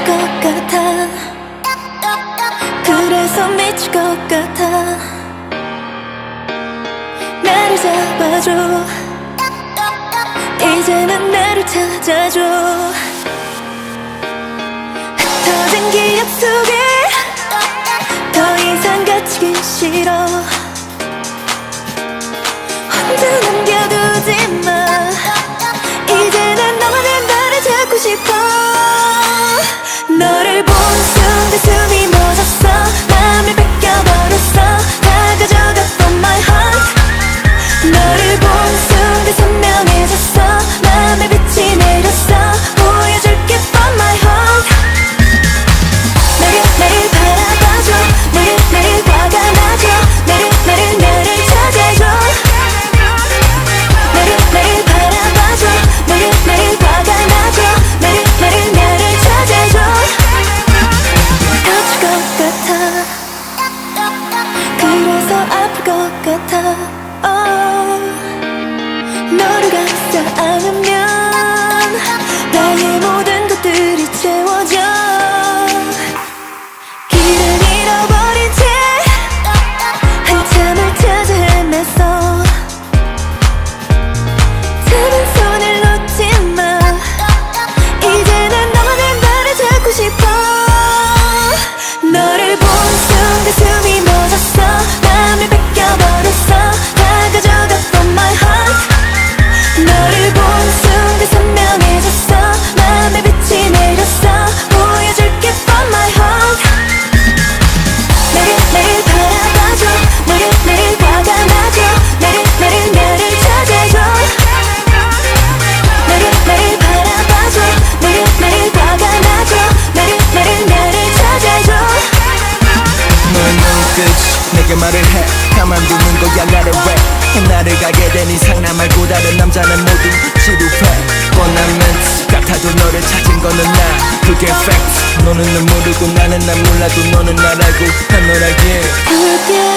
터질 것 같아. 그래서 미칠 것 같아. 나를 잡아줘. 이제는 나를 찾아줘. 흩어진 기억 속에 그래서 아플 것 같아. oh. 너를 감싸 안으면 나의 모든 것들이 채워져. 길을 잃어버린 채 한참을 찾아 헤맸어 잡은 손을 놓지 마. 이제는 너만의 나를 찾고 싶어. 너를 본순 거야 나를 왜? 나를 가게 된 이상 나 말고 다른 남자는 모두 지루해 뻔한 멘트 같아도 너를 찾은 거는 나. 그게 팩트 너는 날 모르고 나는 날 몰라도 너는 날 알고 난 널 알기에 붉게